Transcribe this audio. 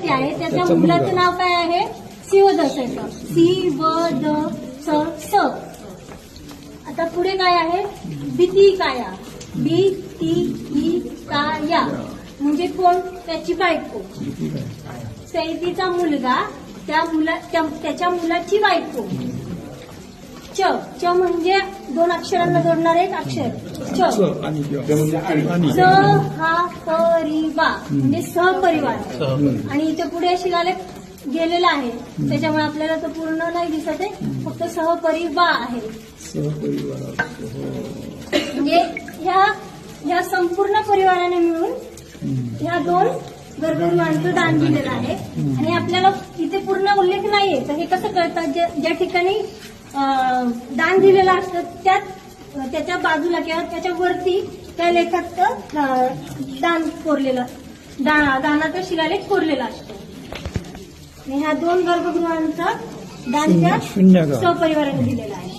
वरती आहे. त्याच्या मुलाचं नाव काय आहे? शिवदशेचं सी व द स स आता पुढे काय आहे? भीती काया बी ती ई काया म्हणजे कोण? त्याची बायको. सैतीचा मुलगा त्या मुला त्या- त्याच्या मुलाची बायको. च. च म्हणजे दोन अक्षरांना जोडणार एक अक्षर. च. स हा परिवा म्हणजे सहपरिवार. आणि इथे पुढे शिलालेख गेलेला आहे. त्याच्यामुळे आपल्याला तो पूर्ण नाही दिसत आहे. फक्त सहपरिवा आहे. म्हणजे ह्या ह्या संपूर्ण परिवाराने मिळून ह्या दोन गर्भगृहांचं दान दिलेलं आहे. आणि आपल्याला इथे पूर्ण उल्लेख नाहीये. तर हे कसं कळतं? ज्या ठिकाणी दान दिलेलं असतं त्यात त्याच्या बाजूला किंवा त्याच्या वरती त्या लेखात दान कोरलेलं दा- दानाचा शिलालेख कोरलेला असतो आणि ह्या दोन गर्भगृहांचं दान का? सहपरिवाराने दिलेलं आहे